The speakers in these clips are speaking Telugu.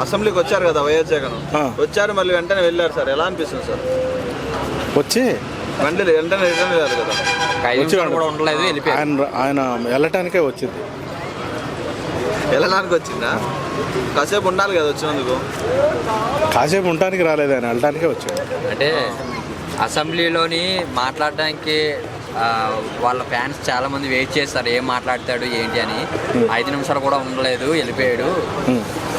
అసెంబ్లీకి వచ్చారు కదా వైఎస్ జగన్. వచ్చారు మళ్ళీ వెంటనే వెళ్ళారు సార్. ఎలా అనిపిస్తుంది సార్? వచ్చి? వెంటనే వెంటనే రిటర్న్ వెళ్ళారు కదా. ఆయన ఆయన వెళ్ళటానికే వచ్చింది. వెళ్ళడానికి వచ్చిందా? కాసేపు ఉండాలి కదా వచ్చినందుకు. కాసేపు ఉండటానికి రాలేదు ఆయన వెళ్ళటానికే వచ్చాడు. అంటే అసెంబ్లీలోని మాట్లాడడానికి వాళ్ళ ఫ్యాన్స్ చాలా మంది వెయిట్ చేస్తారు ఏం మాట్లాడతాడు ఏంటి అని. ఐదు నిమిషాలు కూడా ఉండలేదు వెళ్ళిపోయాడు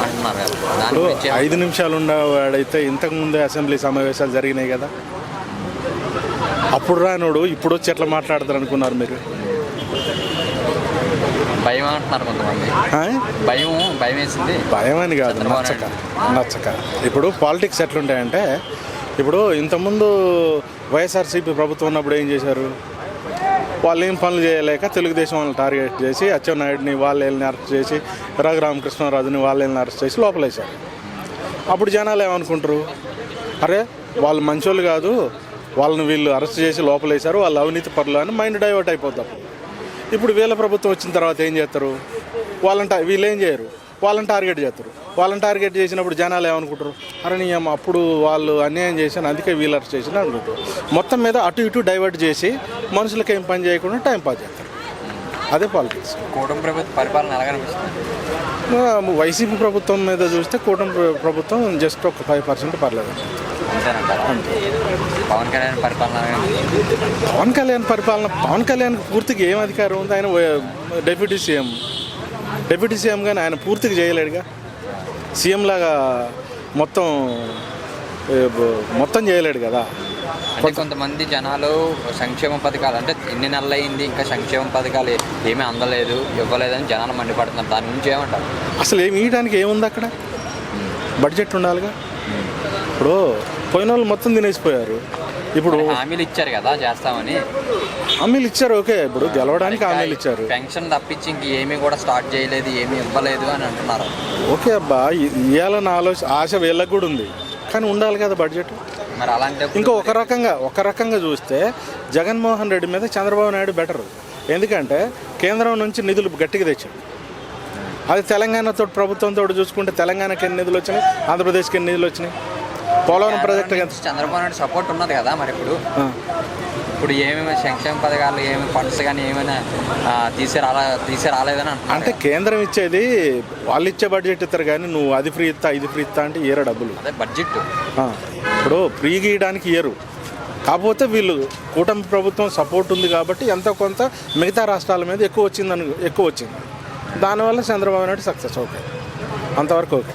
అంటున్నారు. దాని గురించి ఐదు నిమిషాలు ఉండవాడైతే ఇంతకు ముందే అసెంబ్లీ సమావేశాలు జరిగినాయి కదా. అప్పుడు రానోడు ఇప్పుడు వచ్చి ఎట్లా మాట్లాడతారు అనుకున్నారు మీరు? భయం అంటున్నారు కొంతమంది? భయం భయం వేసింది. భయం అని కాదు నచ్చక నచ్చక. ఇప్పుడు పాలిటిక్స్ ఎట్లుంటాయంటే ఇప్పుడు ఇంతకుముందు వైఎస్ఆర్సీపీ ప్రభుత్వం ఉన్నప్పుడు ఏం చేశారు? వాళ్ళు ఏం పనులు చేయలేక తెలుగుదేశం వాళ్ళని టార్గెట్ చేసి అచ్చెన్నాయుడిని వాళ్ళు వెళ్ళిన అరెస్ట్ చేసి రఘురామకృష్ణరాజుని వాళ్ళు వెళ్ళిన అరెస్ట్ చేసి లోపలేశారు. అప్పుడు జనాలు ఏమనుకుంటారు? అరే వాళ్ళు మంచోళ్ళు కాదు వాళ్ళని వీళ్ళు అరెస్ట్ చేసి లోపలేశారు వాళ్ళు అవినీతి పరులు అని మైండ్ డైవర్ట్ అయిపోతారు ఇప్పుడు వీళ్ళ ప్రభుత్వం వచ్చిన తర్వాత ఏం చేస్తారు? వాళ్ళని వీళ్ళు ఏం చేయరు? వాళ్ళని టార్గెట్ చేస్తారు. వాళ్ళని టార్గెట్ చేసినప్పుడు జనాలు ఏమనుకుంటారు? అరే నీ అప్పుడు వాళ్ళు అన్యాయం చేశాను అందుకే వీళ్ళు అరెస్ట్ చేసిన అనుకుంటారు. మొత్తం మీద అటు ఇటు డైవర్ట్ చేసి మనుషులకి ఏం పని చేయకుండా టైం పాస్ చేస్తారు. అదే పాలిటిక్స్ కూటమి ప్రభుత్వ పరిపాలన ఎలా కనిపిస్తుంది వైసీపీ ప్రభుత్వం మీద చూస్తే కూటమి ప్ర- ప్రభుత్వం జస్ట్ ఒక ఫైవ్ పర్సెంట్ పర్లేదు. పవన్ కళ్యాణ్ పరిపాలన? పవన్ కళ్యాణ్ పరిపాలన పవన్ కళ్యాణ్ పూర్తిగా ఏం అధికారం ఉంది? ఆయన డిప్యూటీ సీఎం డిప్యూటీ సీఎం కానీ ఆయన పూర్తిగా చేయలేడుగా. సీఎం లాగా మొత్తం మొత్తం చేయలేడు కదా. అంటే కొంతమంది జనాలు సంక్షేమ పథకాలు అంటే ఎన్ని నెలలు అయింది ఇంకా సంక్షేమ పథకాలు ఏమీ అందలేదు ఇవ్వలేదని జనాలు మండిపడుతున్నారు. దాని గురించి ఏమంటారు? అసలు ఏమి ఇయడానికి ఏముంది అక్కడ? బడ్జెట్ ఉండాలిగా? ఇప్పుడు పోయిన వాళ్ళు మొత్తం తినేసిపోయారు. ఇప్పుడు హామీలు ఇచ్చారు కదా చేస్తామని. హామీలు ఇచ్చారు ఓకే. ఇప్పుడు గెలవడానికి హామీలు ఇచ్చారు. పెన్షన్ తప్పించి ఇంక ఏమీ కూడా స్టార్ట్ చేయలేదు ఏమీ ఇవ్వలేదు అని అంటున్నారు. ఓకే అబ్బా ఇ- ఇయ్యాలన్న ఆలోచన ఆశ వీళ్ళకి కూడా ఉంది. కానీ ఉండాలి కదా బడ్జెట్. మరి అలాంటి ఇంకా ఒక రకంగా ఒక రకంగా చూస్తే జగన్మోహన్ రెడ్డి మీద చంద్రబాబు నాయుడు బెటర్ ఎందుకంటే కేంద్రం నుంచి నిధులు గట్టిగా తెచ్చాడు. అది తెలంగాణతో ప్రభుత్వంతో చూసుకుంటే తెలంగాణకి ఎన్ని నిధులు వచ్చినాయి? ఆంధ్రప్రదేశ్కి ఎన్ని నిధులు వచ్చినాయి? పోలవరం ప్రాజెక్ట్ చంద్రబాబు నాయుడు సపోర్ట్ ఉన్నది కదా మరి ఇప్పుడు. ఇప్పుడు ఏమేమి సంక్షేమ పథకాలు ఏమి ఫండ్స్ కానీ ఏమైనా తీసుకురాలా తీసుకురాలేదని అంటే కేంద్రం ఇచ్చేది వాళ్ళు ఇచ్చే బడ్జెట్ ఇస్తారు కానీ నువ్వు అది ఫ్రీ ఇస్తా ఇది ఫ్రీ ఇస్తా అంటే ఏరా డబ్బులు. అదే బడ్జెట్ ఇప్పుడు ఫ్రీ గీయడానికి ఇయ్యరు. కాకపోతే వీళ్ళు కూటమి ప్రభుత్వం సపోర్ట్ ఉంది కాబట్టి ఎంతో కొంత మిగతా రాష్ట్రాల మీద ఎక్కువ వచ్చిందని ఎక్కువ వచ్చింది. దానివల్ల చంద్రబాబు నాయుడు సక్సెస్ అవుతాయి అంతవరకు ఓకే